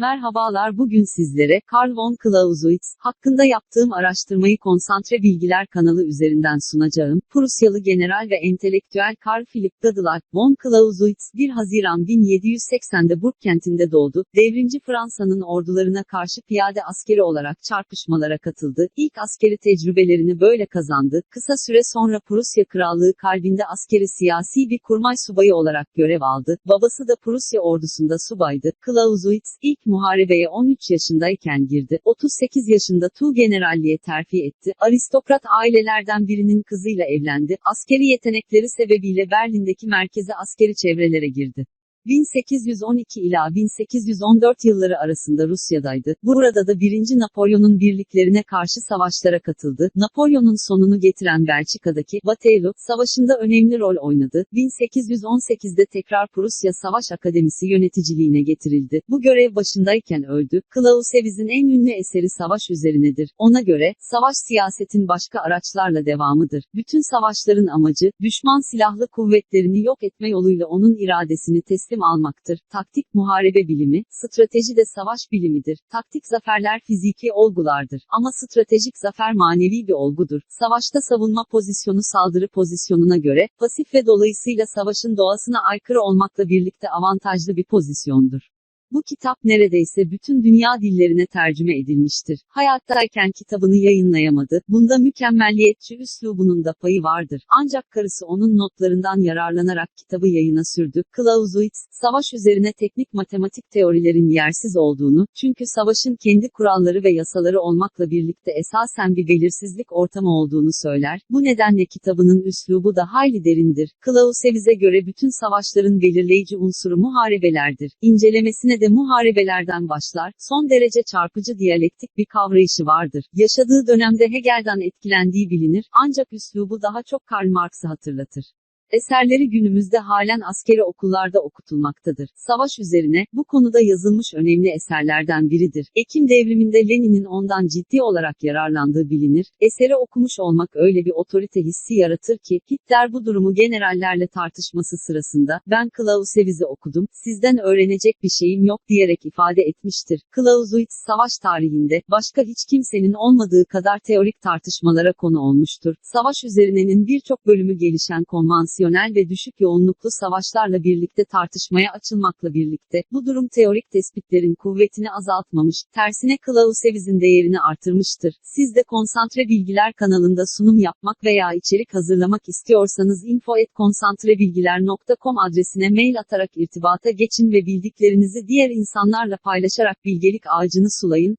Merhabalar bugün sizlere Karl von Clausewitz hakkında yaptığım araştırmayı Konsantre Bilgiler kanalı üzerinden sunacağım. Prusyalı general ve entelektüel Karl Philipp Gottlieb von Clausewitz 1 Haziran 1780'de Burg kentinde doğdu. Devrimci Fransa'nın ordularına karşı piyade askeri olarak çarpışmalara katıldı. İlk askeri tecrübelerini böyle kazandı. Kısa süre sonra Prusya Krallığı kalbinde askeri siyasi bir kurmay subayı olarak görev aldı. Babası da Prusya ordusunda subaydı. Clausewitz ilk muharebeye 13 yaşındayken girdi. 38 yaşında Tu generalliğe terfi etti. Aristokrat ailelerden birinin kızıyla evlendi. Askeri yetenekleri sebebiyle Berlin'deki merkezi askeri çevrelere girdi. 1812 ila 1814 yılları arasında Rusya'daydı. Burada da 1. Napolyon'un birliklerine karşı savaşlara katıldı. Napolyon'un sonunu getiren Belçika'daki Waterloo Savaşı'nda önemli rol oynadı. 1818'de tekrar Prusya Savaş Akademisi yöneticiliğine getirildi. Bu görev başındayken öldü. Clausewitz'in en ünlü eseri savaş üzerinedir. Ona göre, savaş siyasetin başka araçlarla devamıdır. Bütün savaşların amacı, düşman silahlı kuvvetlerini yok etme yoluyla onun iradesini teslim almaktır. Taktik muharebe bilimi, strateji de savaş bilimidir. Taktik zaferler fiziki olgulardır. Ama stratejik zafer manevi bir olgudur. Savaşta savunma pozisyonu saldırı pozisyonuna göre, pasif ve dolayısıyla savaşın doğasına aykırı olmakla birlikte avantajlı bir pozisyondur. Bu kitap neredeyse bütün dünya dillerine tercüme edilmiştir. Hayattayken kitabını yayınlayamadı. Bunda mükemmelliyetçi üslubunun da payı vardır. Ancak karısı onun notlarından yararlanarak kitabı yayına sürdü. Clausewitz, savaş üzerine teknik matematik teorilerin yersiz olduğunu, çünkü savaşın kendi kuralları ve yasaları olmakla birlikte esasen bir belirsizlik ortamı olduğunu söyler. Bu nedenle kitabının üslubu da hayli derindir. Clausewitz'e göre bütün savaşların belirleyici unsuru muharebelerdir. İncelemesine de muharebelerden başlar. Son derece çarpıcı diyalektik bir kavrayışı vardır. Yaşadığı dönemde Hegel'den etkilendiği bilinir, ancak üslubu daha çok Karl Marx'ı hatırlatır. Eserleri günümüzde halen askeri okullarda okutulmaktadır. Savaş üzerine, bu konuda yazılmış önemli eserlerden biridir. Ekim devriminde Lenin'in ondan ciddi olarak yararlandığı bilinir. Eseri okumuş olmak öyle bir otorite hissi yaratır ki, Hitler bu durumu generallerle tartışması sırasında, ben Clausewitz'i okudum, sizden öğrenecek bir şeyim yok diyerek ifade etmiştir. Clausewitz savaş tarihinde, başka hiç kimsenin olmadığı kadar teorik tartışmalara konu olmuştur. Savaş üzerinenin birçok bölümü gelişen konvansiyonel ve düşük yoğunluklu savaşlarla birlikte tartışmaya açılmakla birlikte, bu durum teorik tespitlerin kuvvetini azaltmamış, tersine Clausewitz'in değerini artırmıştır. Siz de Konsantre Bilgiler kanalında sunum yapmak veya içerik hazırlamak istiyorsanız info@konsantrebilgiler.com adresine mail atarak irtibata geçin ve bildiklerinizi diğer insanlarla paylaşarak bilgelik ağacını sulayın.